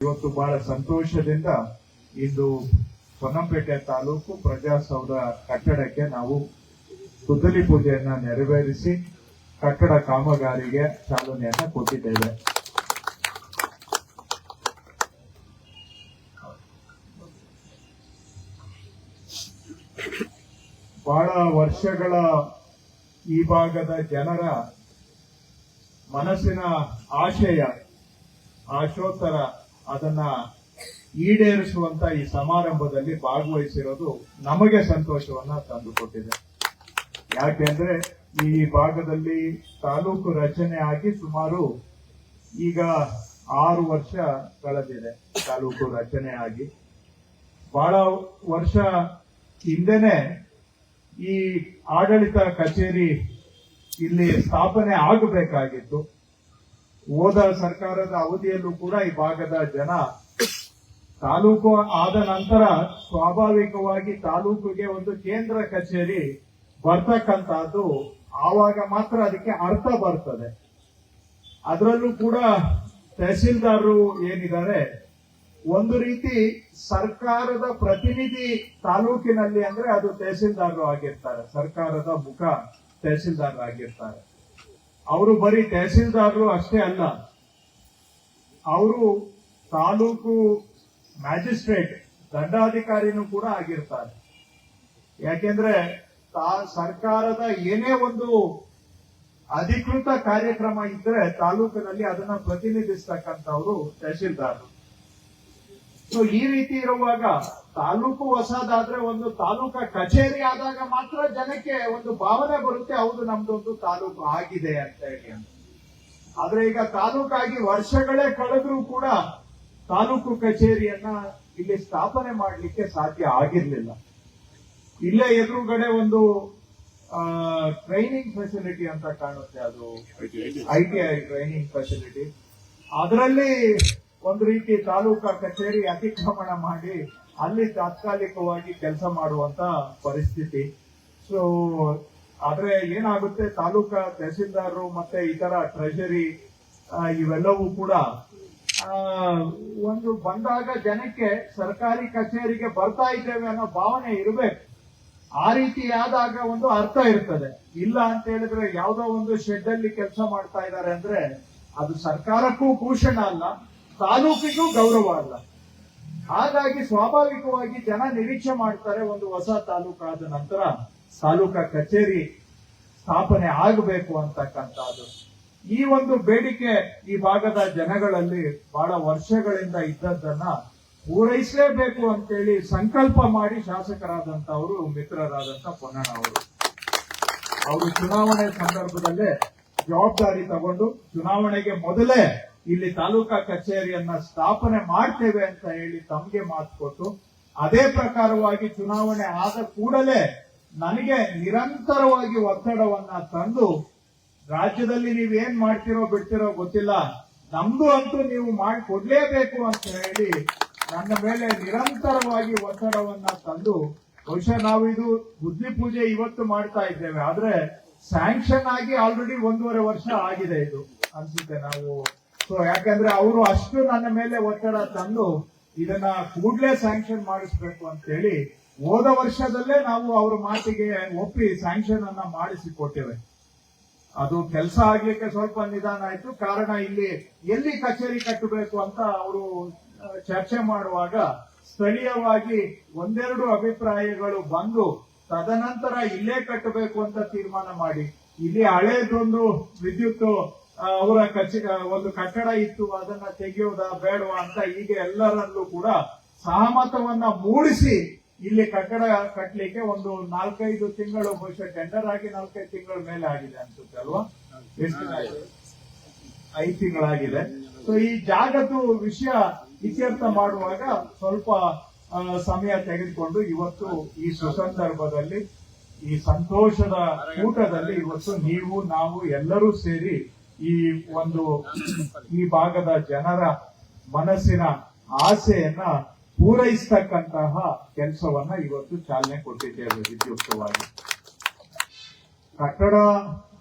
ಇವತ್ತು ಬಹಳ ಸಂತೋಷದಿಂದ ಇಂದು ಹೊನ್ನಂಪೇಟೆ ತಾಲೂಕು ಪ್ರಜಾಸೌಧ ಕಟ್ಟಡಕ್ಕೆ ನಾವು ಸುದ್ದಲಿ ಪೂಜೆಯನ್ನ ನೆರವೇರಿಸಿ ಕಟ್ಟಡ ಕಾಮಗಾರಿಗೆ ಚಾಲನೆಯನ್ನ ಕೊಟ್ಟಿದ್ದೇವೆ. ಬಹಳ ವರ್ಷಗಳ ಈ ಭಾಗದ ಜನರ ಮನಸ್ಸಿನ ಆಶಯ, ಆಶೋತ್ತರ ಅದನ್ನ ಈಡೇರಿಸುವಂತ ಈ ಸಮಾರಂಭದಲ್ಲಿ ಭಾಗವಹಿಸಿರೋದು ನಮಗೆ ಸಂತೋಷವನ್ನ ತಂದುಕೊಟ್ಟಿದೆ ಯಾಕೆಂದ್ರೆ ಈ ಭಾಗದಲ್ಲಿ ತಾಲೂಕು ರಚನೆ ಆಗಿ ಸುಮಾರು ಈಗ ಆರು ವರ್ಷ ಕಳೆದಿದೆ ತಾಲೂಕು ರಚನೆ ಆಗಿ. ಬಹಳ ವರ್ಷ ಹಿಂದೆನೆ ಈ ಆಡಳಿತ ಕಚೇರಿ ಇಲ್ಲಿ ಸ್ಥಾಪನೆ ಆಗಬೇಕಾಗಿತ್ತು. ಹೋದ ಸರ್ಕಾರದ ಅವಧಿಯಲ್ಲೂ ಕೂಡ ಈ ಭಾಗದ ಜನ ತಾಲೂಕು ಆದ ನಂತರ ಸ್ವಾಭಾವಿಕವಾಗಿ ತಾಲೂಕಿಗೆ ಒಂದು ಕೇಂದ್ರ ಕಚೇರಿ ಬರ್ತಕ್ಕಂತಹದ್ದು ಆವಾಗ ಮಾತ್ರ ಅದಕ್ಕೆ ಅರ್ಥ ಬರ್ತದೆ. ಅದರಲ್ಲೂ ಕೂಡ ತಹಸೀಲ್ದಾರರು ಏನಿದ್ದಾರೆ, ಒಂದು ರೀತಿ ಸರ್ಕಾರದ ಪ್ರತಿನಿಧಿ ತಾಲೂಕಿನಲ್ಲಿ ಅಂದ್ರೆ ಅದು ತಹಸೀಲ್ದಾರರು ಆಗಿರ್ತಾರೆ, ಸರ್ಕಾರದ ಮುಖ ತಹಸೀಲ್ದಾರ್ ಆಗಿರ್ತಾರೆ. ಅವರು ಬರೀ ತಹಸೀಲ್ದಾರರು ಅಷ್ಟೇ ಅಲ್ಲ, ಅವರು ತಾಲೂಕು ಮ್ಯಾಜಿಸ್ಟ್ರೇಟ್, ದಂಡಾಧಿಕಾರಿನೂ ಕೂಡ ಆಗಿರ್ತಾರೆ. ಯಾಕೆಂದ್ರೆ ತಾ- ಸರ್ಕಾರದ ಏನೇ ಒಂದು ಅಧಿಕೃತ ಕಾರ್ಯಕ್ರಮ ಇದ್ರೆ ತಾಲೂಕಿನಲ್ಲಿ ಅದನ್ನ ಪ್ರತಿನಿಧಿಸ್ತಕ್ಕಂಥವ್ರು ತಹಸೀಲ್ದಾರರು. ಸೊ ಈ ರೀತಿ ಇರುವಾಗ ತಾಲೂಕು ಹೊಸದಾದ್ರೆ ಒಂದು ತಾಲೂಕ ಕಚೇರಿ ಆದಾಗ ಮಾತ್ರ ಜನಕ್ಕೆ ಒಂದು ಭಾವನೆ ಬರುತ್ತೆ, ಹೌದು ನಮ್ದೊಂದು ತಾಲೂಕು ಆಗಿದೆ ಅಂತ ಹೇಳಿ ಆದ್ರೆ ಈಗ ತಾಲೂಕಾಗಿ ವರ್ಷಗಳೇ ಕಳೆದ್ರೂ ಕೂಡ ತಾಲೂಕು ಕಚೇರಿಯನ್ನ ಇಲ್ಲಿ ಸ್ಥಾಪನೆ ಮಾಡಲಿಕ್ಕೆ ಸಾಧ್ಯ ಆಗಿರ್ಲಿಲ್ಲ. ಇಲ್ಲೇ ಎದುರುಗಡೆ ಒಂದು ಟ್ರೈನಿಂಗ್ ಫೆಸಿಲಿಟಿ ಅಂತ ಕಾಣುತ್ತೆ ಅದು. I T I training facility ಅದರಲ್ಲಿ ಒಂದು ರೀತಿ ತಾಲೂಕಾ ಕಚೇರಿ ಅತಿಕ್ರಮಣ ಮಾಡಿ ಅಲ್ಲಿ ತಾತ್ಕಾಲಿಕವಾಗಿ ಕೆಲಸ ಮಾಡುವಂತ ಪರಿಸ್ಥಿತಿ. ಸೊ ಆದ್ರೆ ಏನಾಗುತ್ತೆ, ತಾಲೂಕಾ ತಹಸೀಲ್ದಾರರು ಮತ್ತೆ ಇತರ ಟ್ರೆಷರಿ ಇವೆಲ್ಲವೂ ಕೂಡ ಒಂದು ಬಂದಾಗ ಜನಕ್ಕೆ ಸರ್ಕಾರಿ ಕಚೇರಿಗೆ ಬರ್ತಾ ಇದ್ದೇವೆ ಅನ್ನೋ ಭಾವನೆ ಇರಬೇಕು. ಆ ರೀತಿ ಆದಾಗ ಒಂದು ಅರ್ಥ ಇರ್ತದೆ. ಇಲ್ಲ ಅಂತ ಹೇಳಿದ್ರೆ ಯಾವ್ದೋ ಒಂದು ಶೆಡ್ ಅಲ್ಲಿ ಕೆಲಸ ಮಾಡ್ತಾ ಇದ್ದಾರೆ ಅಂದ್ರೆ ಅದು ಸರ್ಕಾರಕ್ಕೂ ಭೂಷಣ ಅಲ್ಲ, ತಾಲೂಕಿಗೂ ಗೌರವ ಅಲ್ಲ. ಹಾಗಾಗಿ ಸ್ವಾಭಾವಿಕವಾಗಿ ಜನ ನಿರೀಕ್ಷೆ ಮಾಡ್ತಾರೆ ಒಂದು ಹೊಸ ತಾಲೂಕಾದ ನಂತರ ತಾಲೂಕಾ ಕಚೇರಿ ಸ್ಥಾಪನೆ ಆಗಬೇಕು ಅಂತಕ್ಕಂಥದ್ದು. ಈ ಒಂದು ಬೇಡಿಕೆ ಈ ಭಾಗದ ಜನಗಳಲ್ಲಿ ಬಹಳ ವರ್ಷಗಳಿಂದ ಇದ್ದದ್ದನ್ನ ಪೂರೈಸಲೇಬೇಕು ಅಂತೇಳಿ ಸಂಕಲ್ಪ ಮಾಡಿ ಶಾಸಕರಾದಂತವರು ಮಿತ್ರರಾದಂತ ಪೊನ್ನಣ್ಣ ಅವರು. ಅವರು ಚುನಾವಣೆ ಸಂದರ್ಭದಲ್ಲೇ ಜವಾಬ್ದಾರಿ ತಗೊಂಡು ಚುನಾವಣೆಗೆ ಮೊದಲೇ ಇಲ್ಲಿ ತಾಲೂಕಾ ಕಚೇರಿಯನ್ನ ಸ್ಥಾಪನೆ ಮಾಡ್ತೇವೆ ಅಂತ ಹೇಳಿ ತಮಗೆ ಮಾತು ಕೊಟ್ಟು, ಅದೇ ಪ್ರಕಾರವಾಗಿ ಚುನಾವಣೆ ಆದ ಕೂಡಲೇ ನನಗೆ ನಿರಂತರವಾಗಿ ಒತ್ತಡವನ್ನ ತಂದು, ರಾಜ್ಯದಲ್ಲಿ ನೀವೇನ್ ಮಾಡ್ತಿರೋ ಬಿಡ್ತಿರೋ ಗೊತ್ತಿಲ್ಲ, ನಮ್ದು ಅಂತೂ ನೀವು ಮಾಡಿಕೊಡ್ಲೇಬೇಕು ಅಂತ ಹೇಳಿ ನನ್ನ ಮೇಲೆ ನಿರಂತರವಾಗಿ ಒತ್ತಡವನ್ನ ತಂದು, ಬಹುಶಃ ನಾವು ಇದು ಬುದ್ಧಿ ಪೂಜೆ ಇವತ್ತು ಮಾಡ್ತಾ ಇದ್ದೇವೆ, ಆದ್ರೆ ಸ್ಯಾಂಕ್ಷನ್ ಆಗಿ ಆಲ್ರೆಡಿ ಒಂದೂವರೆ ವರ್ಷ ಆಗಿದೆ ಇದು. ಅನ್ಸುತ್ತೆ ನಾವು ಸೊ ಯಾಕಂದ್ರೆ ಅವರು ಅಷ್ಟು ನನ್ನ ಮೇಲೆ ಒತ್ತಡ ತಂದು ಇದನ್ನ ಕೂಡ್ಲೇ ಸ್ಯಾಂಕ್ಷನ್ ಮಾಡಿಸ್ಬೇಕು ಅಂತ ಹೇಳಿ ಹೋದ ವರ್ಷದಲ್ಲೇ ನಾವು ಅವ್ರ ಮಾತಿಗೆ ಒಪ್ಪಿ ಸ್ಯಾಂಕ್ಷನ್ ಅನ್ನ ಮಾಡಿಸಿ ಕೊಟ್ಟಿವೆ ಅದು ಕೆಲಸ ಆಗ್ಲಿಕ್ಕೆ ಸ್ವಲ್ಪ ನಿಧಾನ ಆಯ್ತು. ಕಾರಣ ಇಲ್ಲಿ ಎಲ್ಲಿ ಕಚೇರಿ ಕಟ್ಟಬೇಕು ಅಂತ ಅವರು ಚರ್ಚೆ ಮಾಡುವಾಗ ಸ್ಥಳೀಯವಾಗಿ ಒಂದೆರಡು ಅಭಿಪ್ರಾಯಗಳು ಬಂದು ತದನಂತರ ಇಲ್ಲೇ ಕಟ್ಟಬೇಕು ಅಂತ ತೀರ್ಮಾನ ಮಾಡಿ. ಇಲ್ಲಿ ಹಳೇದೊಂದು ವಿದ್ಯುತ್ ಅವರ ಕಚೇ ಒಂದು ಕಟ್ಟಡ ಇತ್ತು, ಅದನ್ನ ತೆಗೆಯೋದ ಬೇಡವಾ ಅಂತ ಹೀಗೆ ಎಲ್ಲರಲ್ಲೂ ಕೂಡ ಸಹಮತವನ್ನ ಮೂಡಿಸಿ ಇಲ್ಲಿ ಕಟ್ಟಡ ಕಟ್ಟಲಿಕ್ಕೆ ಒಂದು ನಾಲ್ಕೈದು ತಿಂಗಳು ಬಹುಶಃ ಟೆಂಡರ್ ಆಗಿ ನಾಲ್ಕೈದು ತಿಂಗಳ ಮೇಲೆ ಆಗಿದೆ ಅನ್ಸುತ್ತೆ ಅಲ್ವಾ? ಐದು ತಿಂಗಳಾಗಿದೆ ಸೊ ಈ ಜಾಗದ್ದು ವಿಷಯ ಇತ್ಯರ್ಥ ಮಾಡುವಾಗ ಸ್ವಲ್ಪ ಸಮಯ ತೆಗೆದುಕೊಂಡು ಇವತ್ತು ಈ ಸುಸಂದರ್ಭದಲ್ಲಿ ಈ ಸಂತೋಷದ ಕೂಟದಲ್ಲಿ ಇವತ್ತು ನೀವು, ನಾವು ಎಲ್ಲರೂ ಸೇರಿ ಈ ಒಂದು ಈ ಭಾಗದ ಜನರ ಮನಸ್ಸಿನ ಆಸೆಯನ್ನ ಪೂರೈಸ್ತಕ್ಕಂತಹ ಕೆಲಸವನ್ನ ಇವತ್ತು ಚಾಲನೆ ಕೊಟ್ಟಿದ್ದೇವೆ ವಿದ್ಯುಕ್ತವಾಗಿ. ಕಟ್ಟಡ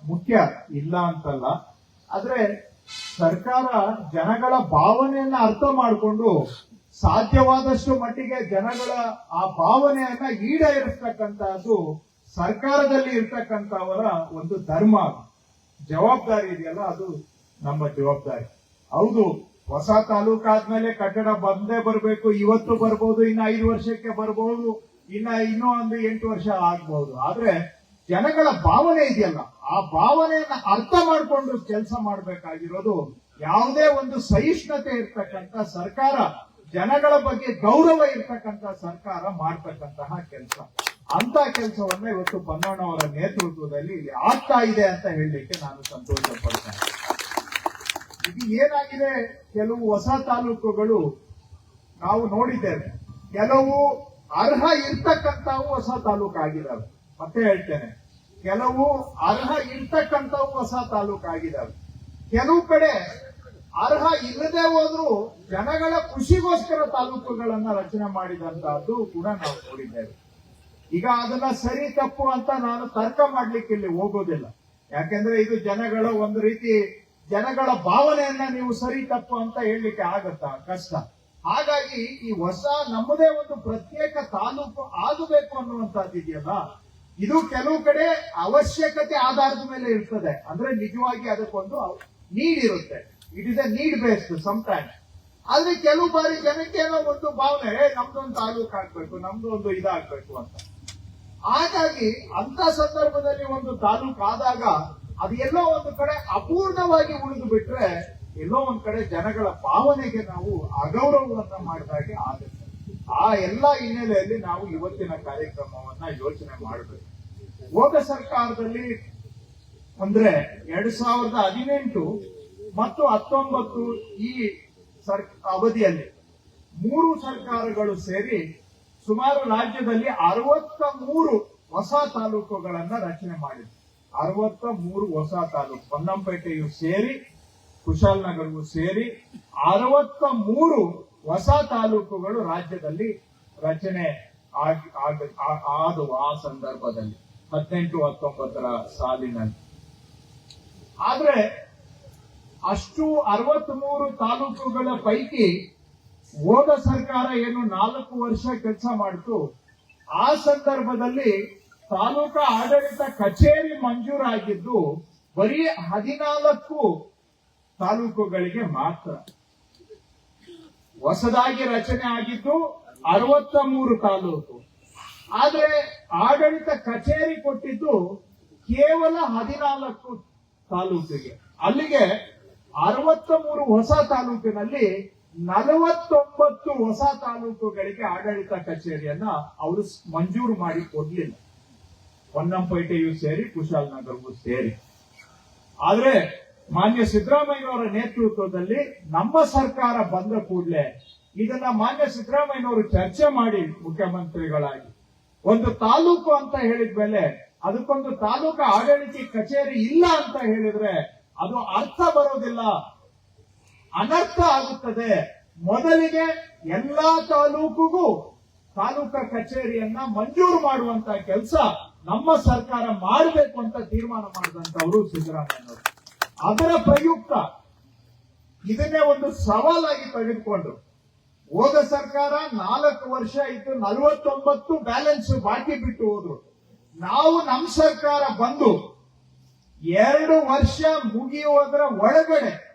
ಮುಖ್ಯ ಇಲ್ಲ ಅಂತಲ್ಲ, ಆದ್ರೆ ಸರ್ಕಾರ ಜನಗಳ ಭಾವನೆಯನ್ನ ಅರ್ಥ ಮಾಡಿಕೊಂಡು ಸಾಧ್ಯವಾದಷ್ಟು ಮಟ್ಟಿಗೆ ಜನಗಳ ಆ ಭಾವನೆಯನ್ನ ಈಡೇರಿಸ್ತಕ್ಕಂತಹದ್ದು ಸರ್ಕಾರದಲ್ಲಿ ಇರ್ತಕ್ಕಂಥವರ ಒಂದು ಧರ್ಮ ಜವಾಬ್ದಾರಿ ಇದೆಯಲ್ಲ, ಅದು ನಮ್ಮ ಜವಾಬ್ದಾರಿ. ಹೌದು, ಹೊಸ ತಾಲೂಕಾದ್ಮೇಲೆ ಕಟ್ಟಡ ಬಂದೇ ಬರಬೇಕು, ಇವತ್ತು ಬರ್ಬೋದು, ಇನ್ನು ಐದು ವರ್ಷಕ್ಕೆ ಬರ್ಬೋದು, ಇನ್ನ ಇನ್ನೂ ಒಂದು ಎಂಟು ವರ್ಷ ಆಗ್ಬಹುದು ಆದ್ರೆ ಜನಗಳ ಭಾವನೆ ಇದೆಯಲ್ಲ, ಆ ಭಾವನೆಯನ್ನ ಅರ್ಥ ಮಾಡಿಕೊಂಡು ಕೆಲಸ ಮಾಡಬೇಕಾಗಿರೋದು ಯಾವುದೇ ಒಂದು ಸಹಿಷ್ಣುತೆ ಇರ್ತಕ್ಕಂಥ ಸರ್ಕಾರ, ಜನಗಳ ಬಗ್ಗೆ ಗೌರವ ಇರ್ತಕ್ಕಂಥ ಸರ್ಕಾರ ಮಾಡ್ತಕ್ಕಂತಹ ಕೆಲಸ. ಅಂತ ಕೆಲಸವನ್ನ ಇವತ್ತು ಬನ್ನಣ್ಣವರ ನೇತೃತ್ವದಲ್ಲಿ ಇಲ್ಲಿ ಆಗ್ತಾ ಇದೆ ಅಂತ ಹೇಳಲಿಕ್ಕೆ ನಾನು ಸಂತೋಷ ಪಡ್ತೇನೆ ಇದು ಏನಾಗಿದೆ? ಕೆಲವು ಹೊಸ ತಾಲೂಕುಗಳು ನಾವು ನೋಡಿದ್ದೇವೆ. ಕೆಲವು ಅರ್ಹ ಇರ್ತಕ್ಕಂಥವು ಹೊಸ ತಾಲೂಕು ಆಗಿದಾವೆ ಮತ್ತೆ ಹೇಳ್ತೇನೆ. ಕೆಲವು ಅರ್ಹ ಇರ್ತಕ್ಕಂಥವು ಹೊಸ ತಾಲೂಕು ಆಗಿದಾವೆ ಕೆಲವು ಕಡೆ ಅರ್ಹ ಇಲ್ಲದೆ ಹೋದ್ರು ಜನಗಳ ಖುಷಿಗೋಸ್ಕರ ತಾಲೂಕುಗಳನ್ನ ರಚನೆ ಮಾಡಿದಂತಹದ್ದು ಕೂಡ ನಾವು ನೋಡಿದ್ದೇವೆ. ಈಗ ಅದನ್ನ ಸರಿ ತಪ್ಪು ಅಂತ ನಾನು ತರ್ಕ ಮಾಡ್ಲಿಕ್ಕೆ ಇಲ್ಲಿ ಹೋಗೋದಿಲ್ಲ. ಯಾಕೆಂದ್ರೆ ಇದು ಜನಗಳ ಒಂದು ರೀತಿ ಜನಗಳ ಭಾವನೆಯನ್ನ ನೀವು ಸರಿ ತಪ್ಪು ಅಂತ ಹೇಳಲಿಕ್ಕೆ ಆಗತ್ತಾ? ಕಷ್ಟ. ಹಾಗಾಗಿ ಈ ಹೊಸ ನಮ್ಮದೇ ಒಂದು ಪ್ರತ್ಯೇಕ ತಾಲೂಕು ಆಗಬೇಕು ಅನ್ನುವಂಥದ್ದು ಇದೆಯಲ್ಲ? ಇದು ಕೆಲವು ಕಡೆ ಅವಶ್ಯಕತೆ ಆಧಾರದ ಮೇಲೆ ಇರ್ತದೆ. ಅಂದ್ರೆ ನಿಜವಾಗಿ ಅದಕ್ಕೊಂದು ನೀಡ್ ಇರುತ್ತೆ. It is a need based sometimes ಆದ್ರೆ ಕೆಲವು ಬಾರಿ ಜನಕ್ಕೆ ಏನೋ ಒಂದು ಭಾವನೆ "ಏ, ನಮ್ದೊಂದು ತಾಲೂಕು ಆಗ್ಬೇಕು ನಮ್ದು ಒಂದು ಇದಾಗ್ಬೇಕು ಅಂತ. ಹಾಗಾಗಿ ಅಂತ ಸಂದರ್ಭದಲ್ಲಿ ಒಂದು ತಾಲೂಕು ಆದಾಗ ಅದು ಎಲ್ಲೋ ಒಂದು ಕಡೆ ಅಪೂರ್ಣವಾಗಿ ಉಳಿದು ಬಿಟ್ರೆ ಎಲ್ಲೋ ಒಂದ್ ಕಡೆ ಜನಗಳ ಭಾವನೆಗೆ ನಾವು ಅಗೌರವವನ್ನ ಮಾಡಿದಾಗೆ ಆಗುತ್ತೆ. ಆ ಎಲ್ಲಾ ಹಿನ್ನೆಲೆಯಲ್ಲಿ ನಾವು ಇವತ್ತಿನ ಕಾರ್ಯಕ್ರಮವನ್ನ ಯೋಚನೆ ಮಾಡಬೇಕು. ಹೋದ ಸರ್ಕಾರದಲ್ಲಿ ಅಂದ್ರೆ ಎರಡ್ ಸಾವಿರದ ಹದಿನೆಂಟು ಮತ್ತು ಹತ್ತೊಂಬತ್ತು ಈ ಸರ್ ಅವಧಿಯಲ್ಲಿ ಮೂರು ಸರ್ಕಾರಗಳು ಸೇರಿ ಸುಮಾರು ರಾಜ್ಯದಲ್ಲಿ ಅರವತ್ತ ಮೂರು ಹೊಸ ತಾಲೂಕುಗಳನ್ನ ರಚನೆ ಮಾಡಿದೆ ಅರವತ್ತ ಮೂರು ಹೊಸ ತಾಲೂಕು. ಪೊನ್ನಂಪೇಟೆಯು ಸೇರಿ, ಕುಶಾಲನಗರವು ಸೇರಿ ಅರವತ್ತ ಮೂರು ಹೊಸ ತಾಲೂಕುಗಳು ರಾಜ್ಯದಲ್ಲಿ ರಚನೆ ಆದವು ಆ ಸಂದರ್ಭದಲ್ಲಿ, ಹದಿನೆಂಟು ಹತ್ತೊಂಬತ್ತರ ಸಾಲಿನಲ್ಲಿ. ಆದ್ರೆ ಅಷ್ಟು ಅರವತ್ಮೂರು ತಾಲೂಕುಗಳ ಪೈಕಿ ಹೋದ ಸರ್ಕಾರ ಏನು ನಾಲ್ಕು ವರ್ಷ ಕೆಲಸ ಮಾಡಿತು, ಆ ಸಂದರ್ಭದಲ್ಲಿ ತಾಲೂಕಾ ಆಡಳಿತ ಕಚೇರಿ ಮಂಜೂರಾಗಿದ್ದು, ಬರೀ ಹದಿನಾಲ್ಕು ತಾಲೂಕುಗಳಿಗೆ ಮಾತ್ರ. ಹೊಸದಾಗಿ ರಚನೆ ಆಗಿದ್ದು ಅರವತ್ತ ಮೂರು ತಾಲೂಕು. ಆದ್ರೆ ಆಡಳಿತ ಕಚೇರಿ ಕೊಟ್ಟಿದ್ದು ಕೇವಲ ಹದಿನಾಲ್ಕು ತಾಲೂಕಿಗೆ. ಅಲ್ಲಿಗೆ ಅರವತ್ತ ಮೂರು ಹೊಸ ತಾಲೂಕಿನಲ್ಲಿ ನಲವತ್ತೊಂಬತ್ತು ಹೊಸ ತಾಲೂಕುಗಳಿಗೆ ಆಡಳಿತ ಕಚೇರಿಯನ್ನ ಅವರು ಮಂಜೂರು ಮಾಡಿ ಕೊಡ್ಲಿಲ್ಲ. ಹೊನ್ನಂಪೇಟೆಯು ಸೇರಿ ಕುಶಾಲನಗರವು ಸೇರಿ. ಆದ್ರೆ ಮಾನ್ಯ ಸಿದ್ದರಾಮಯ್ಯನವರ ನೇತೃತ್ವದಲ್ಲಿ ನಮ್ಮ ಸರ್ಕಾರ ಬಂದ ಕೂಡಲೇ ಇದನ್ನ ಮಾನ್ಯ ಸಿದ್ದರಾಮಯ್ಯನವರು ಚರ್ಚೆ ಮಾಡಿ ಮುಖ್ಯಮಂತ್ರಿಗಳಾಗಿ. ಒಂದು ತಾಲೂಕು ಅಂತ ಹೇಳಿದ ಮೇಲೆ ಅದಕ್ಕೊಂದು ತಾಲೂಕು ಆಡಳಿತ ಕಚೇರಿ ಇಲ್ಲ ಅಂತ ಹೇಳಿದ್ರೆ ಅದು ಅರ್ಥ ಬರೋದಿಲ್ಲ. ಅನರ್ಥ ಆಗುತ್ತದೆ. ಮೊದಲಿಗೆ ಎಲ್ಲಾ ತಾಲೂಕುಗೂ ತಾಲೂಕಾ ಕಚೇರಿಯನ್ನ ಮಂಜೂರು ಮಾಡುವಂತ ಕೆಲಸ ನಮ್ಮ ಸರ್ಕಾರ ಮಾಡಬೇಕು ಅಂತ ತೀರ್ಮಾನ ಮಾಡಿದಂತವರು ಸಿದ್ದರಾಮಯ್ಯ ಅದರ ಪ್ರಯುಕ್ತ ಇದನ್ನೇ ಒಂದು ಸವಾಲಾಗಿ ತೆಗೆದುಕೊಂಡು ಹೋದ ಸರ್ಕಾರ ನಾಲ್ಕು ವರ್ಷ ಇದ್ದು ನಲವತ್ತೊಂಬತ್ತು ಬ್ಯಾಲೆನ್ಸ್ ಬಾಕಿ ಬಿಟ್ಟು ಹೋದ್ರು. ನಾವು ನಮ್ಮ ಸರ್ಕಾರ ಬಂದು ಎರಡು ವರ್ಷ ಮುಗಿಯುವುದರ ಒಳಗಡೆ,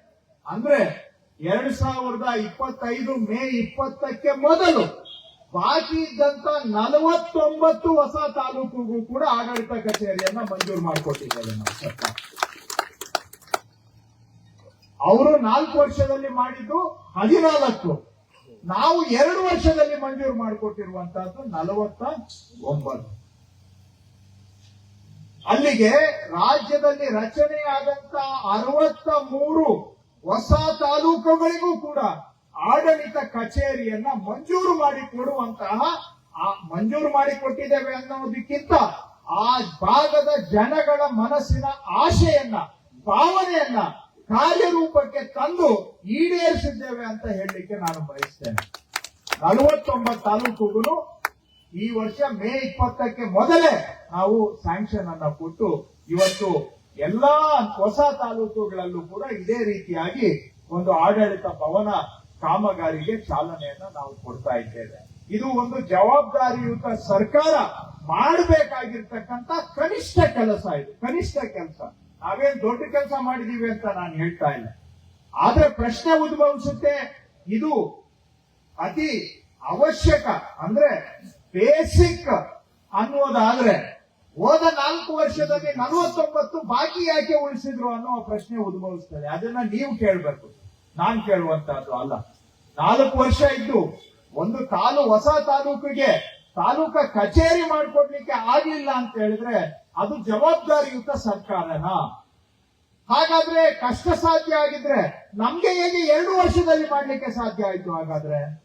ಅಂದ್ರೆ ಎರಡ್ ಸಾವಿರದ ಇಪ್ಪತ್ತೈದು ಮೇ ಇಪ್ಪತ್ತಕ್ಕೆ ಮೊದಲು ಬಾಕಿ ಇದ್ದಂತ ನಲವತ್ತೊಂಬತ್ತು ಹೊಸ ತಾಲೂಕಿಗೂ ಕೂಡ ಆಡಳಿತ ಕಚೇರಿಯನ್ನ ಮಂಜೂರು ಮಾಡಿಕೊಟ್ಟಿದ್ದೇವೆ ನಮ್ಮ ಸರ್ಕಾರ. ಅವರು ನಾಲ್ಕು ವರ್ಷದಲ್ಲಿ ಮಾಡಿದ್ದು ಹದಿನಾಲ್ಕು. ನಾವು ಎರಡು ವರ್ಷದಲ್ಲಿ ಮಂಜೂರು ಮಾಡಿಕೊಟ್ಟಿರುವಂತಹದ್ದು ನಲವತ್ತ ಒಂಬತ್ತು ಅಲ್ಲಿಗೆ ರಾಜ್ಯದಲ್ಲಿ ರಚನೆಯಾದಂತ ಅರವತ್ತ ಮೂರು ಹೊಸ ತಾಲೂಕುಗಳಿಗೂ ಕೂಡ ಆಡಳಿತ ಕಚೇರಿಯನ್ನ ಮಂಜೂರು ಮಾಡಿ ಕೊಡುವಂತಹ, ಆ ಮಂಜೂರು ಮಾಡಿ ಕೊಟ್ಟಿದ್ದೇವೆ ಅನ್ನೋದಕ್ಕಿಂತ ಆ ಭಾಗದ ಜನಗಳ ಮನಸ್ಸಿನ ಆಶೆಯನ್ನ, ಭಾವನೆಯನ್ನ ಕಾರ್ಯರೂಪಕ್ಕೆ ತಂದು ಈಡೇರಿಸಿದ್ದೇವೆ ಅಂತ ಹೇಳಲಿಕ್ಕೆ ನಾನು ಬಯಸ್ತೇನೆ. ನಲವತ್ತೊಂಬತ್ತು ತಾಲೂಕುಗಳು ಈ ವರ್ಷ ಮೇ ಇಪ್ಪತ್ತಕ್ಕೆ ಮೊದಲೇ ನಾವು ಸ್ಯಾಂಕ್ಷನ್ ಅನ್ನ ಕೊಟ್ಟು ಇವತ್ತು ಎಲ್ಲಾ ಹೊಸ ತಾಲೂಕುಗಳಲ್ಲೂ ಕೂಡ ಇದೇ ರೀತಿಯಾಗಿ ಒಂದು ಆಡಳಿತ ಭವನ ಕಾಮಗಾರಿಗೆ ಚಾಲನೆಯನ್ನ ನಾವು ಕೊಡ್ತಾ ಇದ್ದೇವೆ. ಇದು ಒಂದು ಜವಾಬ್ದಾರಿಯುತ ಸರ್ಕಾರ ಮಾಡಬೇಕಾಗಿರ್ತಕ್ಕಂತ ಕನಿಷ್ಠ ಕೆಲಸ ಇದು, ಕನಿಷ್ಠ ಕೆಲಸ. ನಾವೇನ್ ದೊಡ್ಡ ಕೆಲಸ ಮಾಡಿದೀವಿ ಅಂತ ನಾನು ಹೇಳ್ತಾ ಇಲ್ಲ. ಆದ್ರೆ ಪ್ರಶ್ನೆ ಉದ್ಭವಿಸುತ್ತೆ, ಇದು ಅತಿ ಅವಶ್ಯಕ ಅಂದ್ರೆ ಬೇಸಿಕ್ ಅನ್ನೋದಾದ್ರೆ ಹೋದ ನಾಲ್ಕು ವರ್ಷದಲ್ಲಿ ನಲವತ್ತೊಂಬತ್ತು ಬಾಕಿ ಯಾಕೆ ಉಳಿಸಿದ್ರು ಅನ್ನೋ ಪ್ರಶ್ನೆ ಉದ್ಭವಿಸ್ತದೆ. ಅದನ್ನ ನೀವು ಕೇಳಬೇಕು. ನಾನ್ ಕೇಳುವಂತಹದ್ದು ಅಲ್ಲ. ನಾಲ್ಕು ವರ್ಷ ಇದ್ದು ಒಂದು ತಾಲೂ ಹೊಸ ತಾಲೂಕಿಗೆ ತಾಲೂಕ ಕಚೇರಿ ಮಾಡ್ಕೊಡ್ಲಿಕ್ಕೆ ಆಗಿಲ್ಲ ಅಂತ ಹೇಳಿದ್ರೆ ಅದು ಜವಾಬ್ದಾರಿಯುತ ಸರ್ಕಾರನ? ಹಾಗಾದ್ರೆ ಕಷ್ಟ ಸಾಧ್ಯ ಆಗಿದ್ರೆ ನಮ್ಗೆ ಹೇಗೆ ಎರಡು ವರ್ಷದಲ್ಲಿ ಮಾಡ್ಲಿಕ್ಕೆ ಸಾಧ್ಯ ಆಯ್ತು ಹಾಗಾದ್ರೆ?